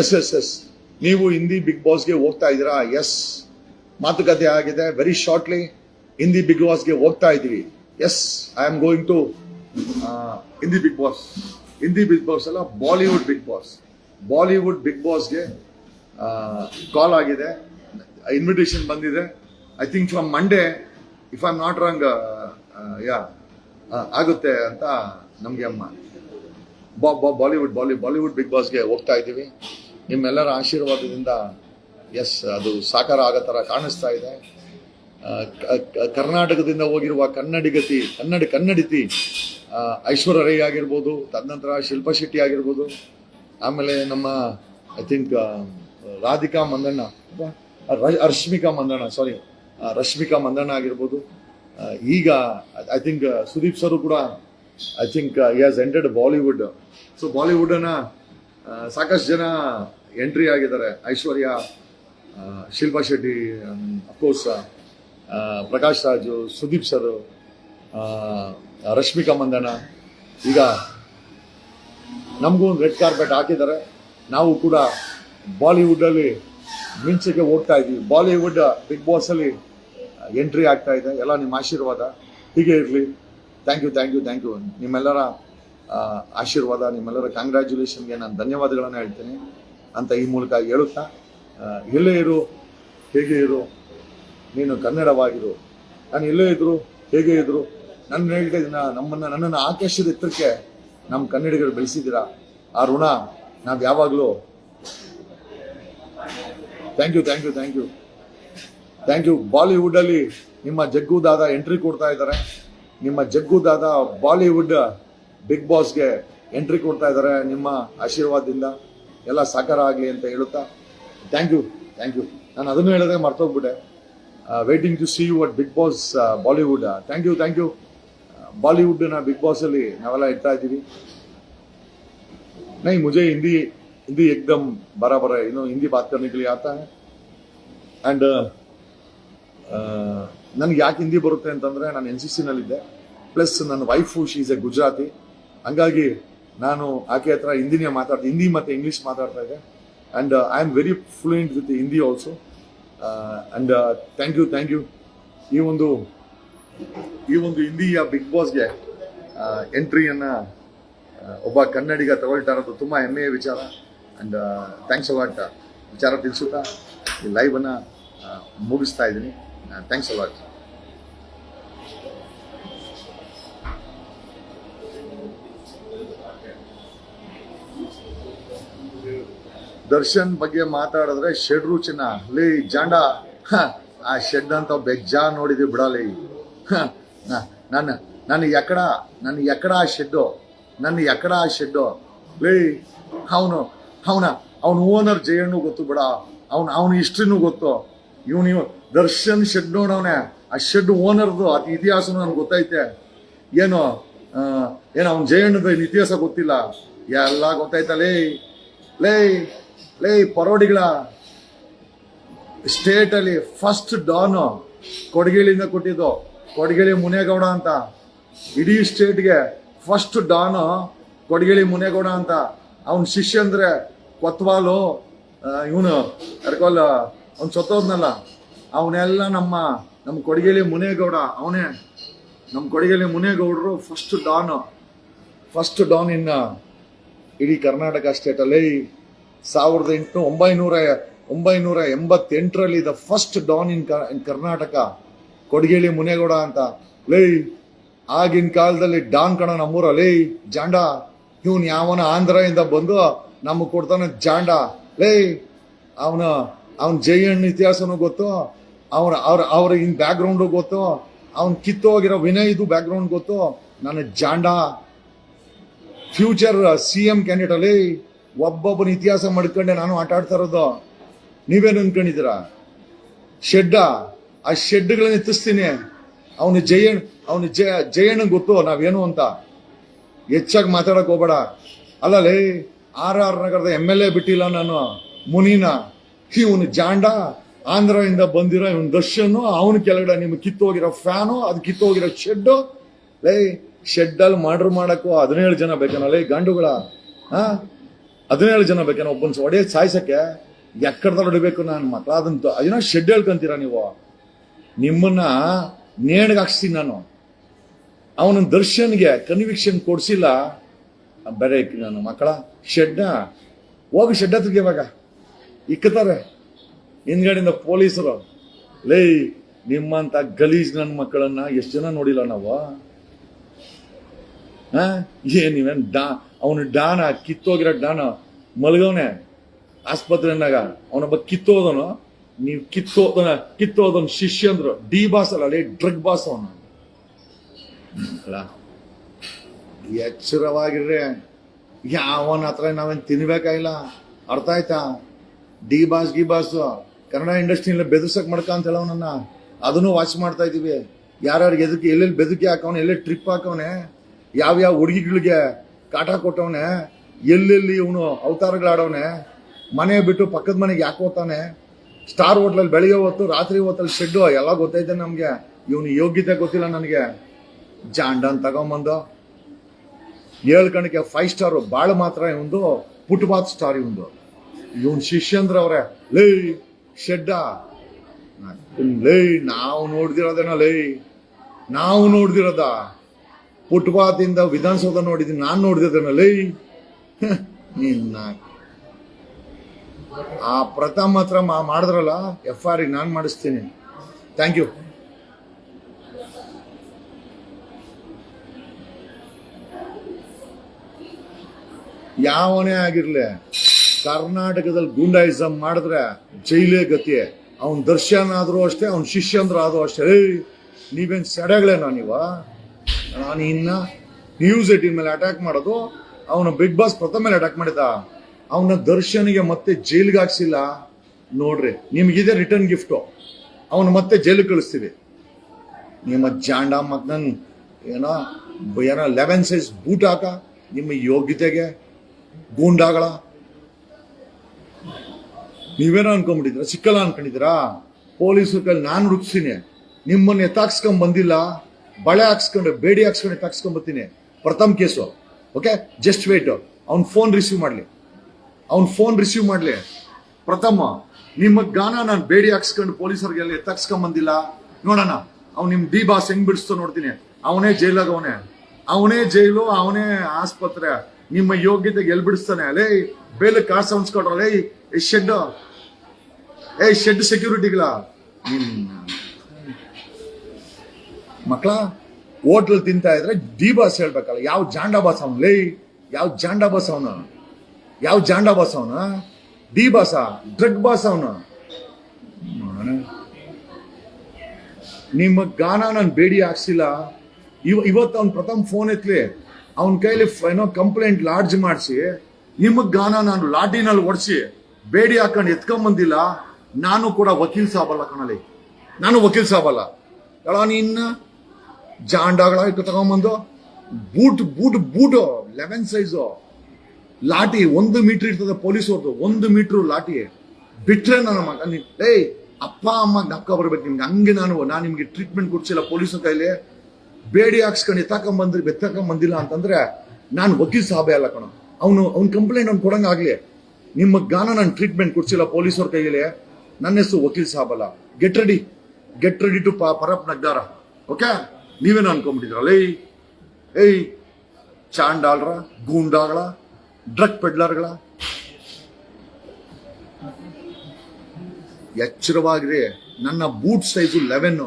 S S S ನೀವು Hindi big ಬಾಸ್ಗೆ ಹೋಗ್ತಾ ಇದ್ದೀರಾ? ಎಸ್ ಮಾತುಕತೆ ಆಗಿದೆ. ವೆರಿ ಶಾರ್ಟ್ಲಿ ಹಿಂದಿ ಬಿಗ್ ಬಾಸ್ಗೆ ಹೋಗ್ತಾ ಇದ್ದೀವಿ yes I am going to Hindi Bigg Boss Hindi Bigg Boss ಅಲ್ಲ Bollywood Bigg Boss Bollywood Bigg ಬಾಸ್ಗೆ call ಆಗಿದೆ. ಇನ್ವಿಟೇಷನ್ ಬಂದಿದೆ. I think from Monday if I am not wrong yeah ಆಗುತ್ತೆ ಅಂತ ನಮಗೆ ಅಮ್ಮ. ಬಾಲಿವುಡ್ ಬಾಲಿ ಬಾಲಿವುಡ್ ಬಿಗ್ ಬಾಸ್ಗೆ ಹೋಗ್ತಾ ಇದ್ದೀವಿ. ನಿಮ್ಮೆಲ್ಲರ ಆಶೀರ್ವಾದದಿಂದ ಎಸ್ ಅದು ಸಾಕಾರ ಆಗೋ ಥರ ಕಾಣಿಸ್ತಾ ಇದೆ. ಕರ್ನಾಟಕದಿಂದ ಹೋಗಿರುವ ಕನ್ನಡಿಗತಿ, ಕನ್ನಡ, ಕನ್ನಡಿತಿ ಐಶ್ವರ್ಯ ರೈ ಆಗಿರ್ಬೋದು ತದನಂತರ ಶಿಲ್ಪಾ ಶೆಟ್ಟಿ ಆಗಿರ್ಬೋದು, ಆಮೇಲೆ ನಮ್ಮ I think Radhika Mandanna Rashmika Mandanna sorry Rashmika Mandanna ಆಗಿರ್ಬೋದು. ಈಗ ಐ ಥಿಂಕ್ ಸುದೀಪ್ ಸರು ಕೂಡ I think has entered Bollywood so ಬಾಲಿವುಡ್ನ ಸಾಕಷ್ಟು ಜನ ಎಂಟ್ರಿ ಆಗಿದ್ದಾರೆ. Aishwarya Shilpa Shetty of course Prakash Raju, Sudeep sir Rashmika Mandanna. ಈಗ ನಮಗೂ ಒಂದು ರೆಡ್ ಕಾರ್ಪೆಟ್ ಹಾಕಿದ್ದಾರೆ. ನಾವು ಕೂಡ ಬಾಲಿವುಡಲ್ಲಿ ಮಿಂಚಿಗೆ ಹೋಗ್ತಾ ಇದ್ದೀವಿ. ಬಾಲಿವುಡ್ ಬಿಗ್ ಬಾಸಲ್ಲಿ ಎಂಟ್ರಿ ಆಗ್ತಾ ಇದೆ. ಎಲ್ಲ ನಿಮ್ಮ ಆಶೀರ್ವಾದ. ಹೀಗೆ ಇರಲಿ. Thank you thank you thank you. ನಿಮ್ಮೆಲ್ಲರ ಆಶೀರ್ವಾದ ನಿಮ್ಮೆಲ್ಲರ ಕಂಗ್ರ್ಯಾಚುಲೇಷನ್ಗೆ ನಾನು ಧನ್ಯವಾದಗಳನ್ನು ಹೇಳ್ತೀನಿ ಅಂತ ಈ ಮೂಲಕ ಹೇಳುತ್ತಾ ಎಲ್ಲೇ ಇರು, ಹೇಗೆ ಇರು, ನೀನು ಕನ್ನಡವಾಗಿರು. ನಾನು ಎಲ್ಲೇ ಇದ್ರು, ಹೇಗೆ ಇದ್ರು ನನ್ನ ದಿನ ನಮ್ಮನ್ನು, ನನ್ನನ್ನು ಆಕಾಶದ ಎತ್ತರಕ್ಕೆ ನಮ್ಮ ಕನ್ನಡಿಗರು ಬೆಳೆಸಿದ್ದೀರಾ? ಆ ಋಣ ನಾವು ಯಾವಾಗಲೂ thank you thank you thank you thank you ಬಾಲಿವುಡ್ಡಲ್ಲಿ ನಿಮ್ಮ ಜಗ್ಗುದಾದ ಎಂಟ್ರಿ ಕೊಡ್ತಾ ಇದ್ದಾರೆ. ನಿಮ್ಮ ಜಗ್ಗುದಾದ ಬಾಲಿವುಡ್ ಬಿಗ್ ಬಾಸ್ಗೆ ಎಂಟ್ರಿ ಕೊಡ್ತಾ ಇದ್ದಾರೆ ನಿಮ್ಮ ಆಶೀರ್ವಾದದಿಂದ ಎಲ್ಲ ಸಾಕಾರ ಆಗಲಿ ಅಂತ ಹೇಳುತ್ತಾ ಥ್ಯಾಂಕ್ ಯು ಥ್ಯಾಂಕ್ ಯು ನಾನು ಅದನ್ನು ಹೇಳೋದೇ ಮರ್ತೋಗ್ಬಿಟ್ಟೆ waiting to see you at Bigg Boss Bollywood thank you thank you ಬಾಲಿವುಡ್ನ ಬಿಗ್ ಬಾಸಲ್ಲಿ ನಾವೆಲ್ಲ ಇಡ್ತಾ ಇದ್ದೀವಿ नहीं मुझे हिंदी हिंदी एकदम बराबर है यू नो हिंदी बात करने के लिए आता है ಆ್ಯಂಡ್ ನನಗೆ ಯಾಕೆ ಹಿಂದಿ ಬರುತ್ತೆ ಅಂತಂದರೆ ನಾನು ಎನ್ ಸಿ ಸಿನಲ್ಲಿದ್ದೆ ಪ್ಲಸ್ ನನ್ನ wife she is a Gujarati ಹಂಗಾಗಿ ನಾನು ಆಕೆ ಹತ್ರ ಹಿಂದಿನೇ ಮಾತಾಡ್ತೀನಿ ಹಿಂದಿ ಮತ್ತು ಇಂಗ್ಲೀಷ್ ಮಾತಾಡ್ತಾ ಇದ್ದೆ. And I am very fluent with Hindi also and thank you thank you ಈ ಒಂದು ಈ ಒಂದು ಹಿಂದಿಯ ಬಿಗ್ ಬಾಸ್ಗೆ ಎಂಟ್ರಿಯನ್ನು ಒಬ್ಬ ಕನ್ನಡಿಗ ತಗೊಳ್ತಾ ಇರೋದು ತುಂಬ ಹೆಮ್ಮೆಯ ವಿಚಾರ. ಆ್ಯಂಡ್ ಥ್ಯಾಂಕ್ಸ್ ಅಲಾಟ್ ವಿಚಾರ ತಿಳಿಸುತ್ತಾ ಈ ಲೈವನ್ನು ಅನ್ನ ಮುಗಿಸ್ತಾ ಇದ್ದೀನಿ. ಥ್ಯಾಂಕ್ಸ್ ಅಲಾಟ್ ದರ್ಶನ್ ಬಗ್ಗೆ ಮಾತಾಡಿದ್ರೆ ಶೆಡ್ ರುಚಿನ ಲೇ, ಜಾಂಡ. ಆ ಶೆಡ್ ಅಂತ ಬೆಜ್ಜಾ ನೋಡಿದ್ವಿ ಬಿಡಲಿ. ನನ್ನ ನನ್ನ ಎಕಡ ನನ್ನ ಎಕಡ ಆ ಶೆಡ್ಡು. ನನ್ನ ಎಕಡ ಆ ಶೆಡ್ಡು. ಲೇ, ಅವನು, ಅವನ ಅವನ ಓನರ್ ಜಯಣ್ಣು ಗೊತ್ತು ಬಿಡ. ಅವನ ಅವನ ಹಿಸ್ಟ್ರಿನೂ ಗೊತ್ತು. ಇವನು ಇವ್ ದರ್ಶನ್ ಶೆಡ್ ನೋಡವನೇ. ಆ ಶೆಡ್ ಓನರ್ದು, ಅದು ಇತಿಹಾಸನು ನನ್ಗೆ ಗೊತ್ತೈತೆ. ಏನು ಏನು, ಅವನ ಜಯಣ್ಣದ ಇತಿಹಾಸ ಗೊತ್ತಿಲ್ಲ? ಎಲ್ಲ ಗೊತ್ತಾಯ್ತಲೇ. ಲೇ ಲೇ ಲೇ ಪರೋಡಿಗಳ ಸ್ಟೇಟ್ ಅಲ್ಲಿ ಫಸ್ಟ್ ಡಾನ್ ಕೊಡಗೇಳಿಂದ ಕೊಟ್ಟಿದ್ದು. ಕೊಡಗೇಳಿ ಮುನೇಗೌಡ ಅಂತ. ಇಡೀ ಸ್ಟೇಟ್ಗೆ ಫಸ್ಟ್ ಡಾನ್ ಕೊಡಗೇಳಿ ಮುನೇಗೌಡ ಅಂತ. ಅವನ ಶಿಷ್ಯ ಅಂದ್ರೆ ಕೊತ್ವಾಲು ಇವನು ಕರ್ಕೋಲ್ ಅವ್ನು ಸತ್ತೋದ್ನಲ್ಲ. ಅವನೆಲ್ಲ ನಮ್ಮ ನಮ್ಮ ಕೊಡಗೇಳಿ ಮುನೇಗೌಡ, ಅವನೇ ನಮ್ಮ ಕೊಡಗೇಳಿ ಮುನೇಗೌಡರು ಫಸ್ಟ್ ಡಾನ್ ಫಸ್ಟ್ ಡಾನ್ ಇನ್ನ ಇಡೀ ಕರ್ನಾಟಕ ಸ್ಟೇಟಲ್ಲಿ ಸಾವಿರದ ಎಂಟು ಒಂಬೈನೂರ ಒಂಬೈನೂರ ಎಂಬತ್ತೆಂಟರಲ್ಲಿ the first don in Karnataka Kodageli Munegowda ಅಂತ. ಲೇ, ಆಗಿನ ಕಾಲದಲ್ಲಿ ಡಾನ್ ಕಣ ನಮ್ಮೂರ, ಲೇ, ಜಾಂಡ. ಇವನು ಯಾವನ ಆಂಧ್ರದಿಂದ ಬಂದು ನಮಗೆ ಕೊಡ್ತಾನೆ ಜಾಂಡ. ಲೇ, ಅವನ ಅವನ ಜೈಯಣ್ಣ ಇತಿಹಾಸನೂ ಗೊತ್ತು, ಅವ್ರ ಅವ್ರ ಅವ್ರ ಇನ್ ಬ್ಯಾಕ್ ಗ್ರೌಂಡು ಗೊತ್ತು, ಅವ್ನು ಕಿತ್ತೋಗಿರೋ ವಿನಯ್ದು ಬ್ಯಾಕ್ಗ್ರೌಂಡ್ ಗೊತ್ತು. ನನ್ನ ಜಾಂಡ. ಫ್ಯೂಚರ್ ಸಿ ಎಂ ಕ್ಯಾಂಡಿಡೇಟ್ ಅಲ್ಲಿ ಒಬ್ಬೊಬ್ಬನ ಇತಿಹಾಸ ಮಾಡ್ಕೊಂಡೆ ನಾನು ಆಟ ಆಡ್ತಾ ಇರೋದು. ನೀವೇನು ಅನ್ಕೊಂಡಿದ್ದೀರಾ? ಶೆಡ್ಡ, ಆ ಶೆಡ್ಗಳನ್ನ ಎತ್ತಿಸ್ತೀನಿ. ಅವನು ಜಯಣ್ ಅವನು ಜಯ, ಜಯಣ್ಣ ಗೊತ್ತು, ನಾವೇನು ಅಂತ. ಹೆಚ್ಚಾಗಿ ಮಾತಾಡಕ್ ಹೋಗ್ಬೇಡ. ಅಲ್ಲಲೇ ಆರ್ ಆರ್ ನಗರದ ಎಂ ಎಲ್ ಎ ಬಿಟ್ಟಿಲ್ಲ ನಾನು. ಮುನಿನ ಇವನು ಜಾಂಡ, ಆಂಧ್ರದಿಂದ ಬಂದಿರೋ ಇವನ್ ದರ್ಶನ್, ಅವನ ಕೆಳಗಡೆ ನಿಮ್ಗೆ ಕಿತ್ತೋಗಿರೋ ಫ್ಯಾನು, ಅದು ಕಿತ್ತೋಗಿರೋ ಶೆಡ್ಡು. ಶೆಡ್ ಶೆಡ್ಡಲ್ಲಿ ಮಾಡ್ರು ಮಾಡಕ್ಕೂ ಹದಿನೇಳು ಜನ ಬೇಕನಲ್ಲ ಲೈ, ಗಂಡುಗಳ. ಹಾ? ಹದಿನೇಳು ಜನ ಬೇಕೇನೋ ಒಬ್ಬನ್ ಒಡೆಯ ಸಾಯ್ಸಕ್ಕೆ ಎಕ್ಕಡ್ದಲ್ಲಿ ಹೊಡಿಬೇಕು ನಾನು ಮಕ್ಳ ಅದಂತ ಅದನ್ನ ಶೆಡ್ ಹೇಳ್ಕೊಂತೀರಾ ನೀವು? ನಿಮ್ಮನ್ನ ನೇಣಿಗೆ ಹಾಕ್ಸ್ತೀನಿ ನಾನು. ಅವನ ದರ್ಶನ್ಗೆ ಕನ್ವಿಕ್ಷನ್ ಕೊಡಿಸಿಲ್ಲ. ಬೇರೆ ನಾನು ಮಕ್ಕಳ ಶೆಡ್ನ ಹೋಗಿ ಶೆಡ್ ಹತ್ರಗೆ ಇವಾಗ. ಇಕ್ಕತಾರೆ ಹಿಂದ್ಗಡೆಯಿಂದ ಪೊಲೀಸರು. ಲೇ, ನಿಮ್ಮಂತ ಗಲೀಜ್ ನನ್ನ ಮಕ್ಕಳನ್ನ ಎಷ್ಟು ಜನ ನೋಡಿಲ್ಲ ನಾವು? ಏನ್ ನೀವೇನು ಡಾ ಅವನು ಡಾನ ಕಿತ್ತೋಗಿರೋ ಡಾನ ಮಲಗವನೆ. ಆಸ್ಪತ್ರೆನಾಗ ಅವನೊಬ್ಬ ಕಿತ್ತೋದನು ನೀವು ಕಿತ್ತೋದನ ಕಿತ್ತೋದನ್ ಶಿಷ್ಯ ಅಂದ್ರು, ಡಿ ಬಾಸ್ ಅಲ್ಲ ಡ್ರಗ್ ಬಾಸ್ ಅವನು. ಅಲ್ಲ, ಎಚ್ಚರವಾಗಿರ್ರಿ. ಯಾವನ ಹತ್ರ ನಾವೇನು ತಿನ್ಬೇಕಾಗಿಲ್ಲ? ಅರ್ಥ ಆಯ್ತಾ? D boss, G boss, Kannada ಇಂಡಸ್ಟ್ರಿಯಲ್ಲಿ ಬೆದರ್ಸಕ್ ಮಾಡ್ಕ ಅಂತ ಹೇಳವನನ್ನ ಅದನ್ನು ವಾಚ್ ಮಾಡ್ತಾ ಇದೀವಿ ಯಾರ್ಯಾರಿಗೆ ಎದಕ್ಕೆ, ಎಲ್ಲೆಲ್ಲಿ ಬೆದಕಿ ಹಾಕವನೆ, ಎಲ್ಲೆಲ್ಲಿ ಟ್ರಿಪ್ ಹಾಕವನೆ, ಯಾವ್ಯಾವ ಹುಡುಗಿಗಳಿಗೆ ಕಾಟ ಕೊಟ್ಟವನೆ, ಎಲ್ಲೆಲ್ಲಿ ಇವನು ಅವತಾರಗಳಾಡವನೆ, ಮನೆ ಬಿಟ್ಟು ಪಕ್ಕದ ಮನೆಗೆ ಯಾಕೆ ಹೋಗ್ತಾನೆ? ಸ್ಟಾರ್ ಹೋಟ್ಲಲ್ಲಿ ಬೆಳಿಗ್ಗೆ ಹೊತ್ತು, ರಾತ್ರಿ ಹೊತ್ತಲ್ಲಿ ಶೆಡ್ಡು ಎಲ್ಲ ಗೊತ್ತೈತೆ ನಮಗೆ. ಇವನು ಯೋಗ್ಯತೆ ಗೊತ್ತಿಲ್ಲ ನನಗೆ. ಜಾಂಡನ್ ತಗೊಂಬಂದು. ಏಳು ಕಣಕ್ಕೆ ಫೈವ್ ಸ್ಟಾರು ಭಾಳ ಮಾತ್ರ ಇವಂದು, ಪುಟ್ಬಾತ್ ಸ್ಟಾರ್ ಇವಂದು. ಇವನ್ ಶಿಷ್ಯಂದ್ರ ಅವ್ರೆ, ಲೇ ಶೆಡ್ಡ ಲೇ, ನಾವು ನೋಡ್ದಿರೋದೇನೋ, ಲೈ, ನಾವು ನೋಡ್ದಿರೋದ? ಫುಟ್ಪಾತ್ ಇಂದ ವಿಧಾನಸೌಧ ನೋಡಿದ್ದೀನಿ, ನಾನು ನಿನ್ನ. ಆ ಪ್ರಥಮ್ ಹತ್ರ ಮಾಡಿದ್ರಲ್ಲ ಎಫ್ ಆರ್ ನಾನು ಮಾಡಿಸ್ತೀನಿ. ಥ್ಯಾಂಕ್ ಯು ಯಾವನೇ ಆಗಿರ್ಲಿ, ಕರ್ನಾಟಕದಲ್ಲಿ ಗೂಂಡಾಯಿಸಮ್ ಮಾಡಿದ್ರೆ ಜೈಲೇ ಗತಿ. ಅವನ್ ದರ್ಶನ್ ಆದ್ರೂ ಅಷ್ಟೇ, ಅವನ್ ಶಿಷ್ಯಂದ್ರ ಆದ್ರೂ ಅಷ್ಟೇ. ಏಯ್, ನೀವೇನ್ ಸೆಡೆಗಳೇನೋ ನೀವ? ನಾನು ಇನ್ನ ನ್ಯೂಸ್ ಏಟೀನ್ ಮೇಲೆ ಅಟ್ಯಾಕ್ ಮಾಡೋದು, ಅವನ ಬಿಗ್ ಬಾಸ್ ಪ್ರಥಮ ಮೇಲೆ ಅಟ್ಯಾಕ್ ಮಾಡಿದ. ಅವನ ದರ್ಶನಿಗೆ ಮತ್ತೆ ಜೈಲ್ಗೆ ಹಾಕ್ಸಿಲ್ಲ. ನೋಡ್ರಿ, ನಿಮ್ಗಿದೆ ರಿಟರ್ನ್ ಗಿಫ್ಟು ಅವನು ಮತ್ತೆ ಜೈಲಿಗೆ ಕಳಿಸ್ತೀವಿ. ನಿಮ್ಮ ಜಾಂಡ ಮಕ್ಕನ್ ಏನೋ ಏನೋ ಲೆವೆನ್ ಸೈಜ್ ಬೂಟ್ ಹಾಕ. ನಿಮ್ಮ ಯೋಗ್ಯತೆಗೆ ಗೂಂಡಾಗಳ. ನೀವೇನೋ ಅನ್ಕೊಂಡ್ಬಿಟ್ಟಿದ್ರ ಸಿಕ್ಕಲ್ಲ ಅನ್ಕೊಂಡಿದ್ದೀರಾ? ಪೊಲೀಸರ ಕೈಲಿ ನಾನು ರುಚಿಸ್ತೀನಿ ನಿಮ್ಮನ್ನು ಎತ್ತಾಕ್ಸ್ಕೊಂಡ್ ಬಂದಿಲ್ಲ. ಬಳೆ ಹಾಕ್ಸ್ಕೊಂಡು, ಬೇಡಿ ಹಾಕ್ಸ್ಕೊಂಡು ಬರ್ತೀನಿ. Pratham case. Okay just wait ಅವ್ನ್ ಫೋನ್ ರಿಸೀವ್ ಮಾಡ್ಲಿ. ಅವ್ನ್ ಫೋನ್ ರಿಸೀವ್ ಮಾಡ್ಲಿ. ಪ್ರಥಮ, ನಿಮ್ಮ ಗಾನ ನಾನು ಬೇಡಿ ಹಾಕ್ಸ್ಕೊಂಡು ಪೊಲೀಸರಿಗೆಲ್ಲ ಎತ್ತಾಕ್ಸ್ಕೊಂಬಂದಿಲ್ಲ ನೋಡೋಣ, ಅವ್ನು ನಿಮ್ಮ ಡಿ ಬಾಸ್ ಹೆಂಗ್ ಬಿಡಿಸ್ತೋ ನೋಡ್ತೀನಿ. ಅವನೇ ಜೈಲಾಗ ಅವನೇ. ಅವನೇ ಜೈಲು, ಅವನೇ ಆಸ್ಪತ್ರೆ. ನಿಮ್ಮ ಯೋಗ್ಯತೆಗೆ ಎಲ್ಲಿ ಬಿಡಿಸ್ತಾನೆ? ಅಲೇ ಬೇಲ್ ಕಾಸು ಅನ್ಸ್ಕೊಡ್ರಲ್ಲ ಏ ಶೆಡ್ ಏ ಶೆಡ್ ಸೆಕ್ಯೂರಿಟಿಗಳ ನಿನ್ನ ಮಕ್ಕಳ ಹೋಟ್ಲ್ ತಿಂತಾ ಇದ್ರೆ ಡಿ ಬಾಸ್ ಹೇಳ್ಬೇಕಲ್ಲ, ಯಾವ ಜಾಂಡ ಬಾಸ್ ಅವನು? ಲೇ, ಯಾವ ಜಾಂಡ ಬಾಸ್ ಅವನ? ಯಾವ ಜಾಂಡ ಬಾಸ್ ಅವನು? ಡಿ ಬಾಸ? ಡ್ರಗ್ ಬಾಸ್ ಅವನ? ನಿಮ್ಮ ಗಾನ ನಾನು ಬೇಡಿ ಹಾಕ್ಸಿಲ್ಲ. ಇವ, ಇವತ್ತು ಅವ್ನು ಪ್ರಥಮ ಫೋನ್ ಎತ್ಲಿ. ಅವನ ಕೈಲಿ ಏನೋ ಕಂಪ್ಲೇಂಟ್ ಲಾಡ್ಜ್ ಮಾಡಿಸಿ. ನಿಮ್ಮ ಗಾನ ನಾನು ಲಾಟಿನಲ್ಲಿ ಒಡಿಸಿ ಬೇಡಿ ಹಾಕೊಂಡು ಎತ್ಕೊಂಬಂದಿಲ್ಲ ನಾನು ಕೂಡ ವಕೀಲ್ ಸಾಬಲ್ಲ ಕಣಲಿ ನಾನು ವಕೀಲ್ ಸಾಬಲ್ಲ. ಕಳ ನಿನ್ನ ಜಾಂಡಾಗಳ ಇಟ್ಟು ತಗೊಂಬಂದು boot boot boot eleven size. ಲಾಟಿ ಒಂದು ಮೀಟರ್ ಇರ್ತದೆ ಪೊಲೀಸ್ ಅವ್ರದ್ದು ಒಂದು ಮೀಟರ್ ಲಾಟಿ ಬಿಟ್ರೆ ನನ್ನ ಮಗ ಏಯ್, ಅಪ್ಪ, ಅಮ್ಮ ನಕ್ಕ ಬರ್ಬೇಕು ನಿಮ್ಗೆ, ಹಂಗೆ ನಾನು ನಾನು ನಿಮ್ಗೆ ಟ್ರೀಟ್ಮೆಂಟ್ ಕೊಡ್ಸಿಲ್ಲ ಪೊಲೀಸ್ ಕೈಲಿ. ಬೇಡಿ ಹಾಕ್ಸ್ಕೊಂಡು ಎತ್ತಕೊಂಬಂದ್ರೆ ಬಂದ್ರಿ, ಬೆತ್ತಾಕೊಂಡ್ ಬಂದಿಲ್ಲ ಅಂತಂದ್ರೆ ನಾನು ವಕೀಲ್ ಸಾಬೆ ಅಲ್ಲ ಕಣ. ಅವನು, ಅವ್ನ ಕಂಪ್ಲೇಂಟ್ ಅವ್ನು ಕೊಡಂಗಾಗ್ಲಿ ನಿಮ್ಮ ಗಾನ ನಾನು ಟ್ರೀಟ್ಮೆಂಟ್ ಕೊಡ್ಸಿಲ್ಲ ಪೊಲೀಸವ್ರ ಕೈಯಲ್ಲಿ ನನ್ನ ಹೆಸರು ವಕೀಲ್ Sab get ready get ready to ಪರಪ್ ನಗ್ಗಾರ ಓಕೆ ನೀವೇನು ಅನ್ಕೊಂಡ್ಬಿಟ್ಟಿದ್ರಲ್ಲ ಏಯ್ ಏಯ್ ಚಾಂಡಾಳ್ರ ಗೂಂಡಾಗಳ ಡ್ರಗ್ ಪೆಡ್ಲರ್ಗಳ. ಎಚ್ಚರವಾಗಿರಿ. ನನ್ನ ಬೂಟ್ ಸೈಜು ಲೆವೆನ್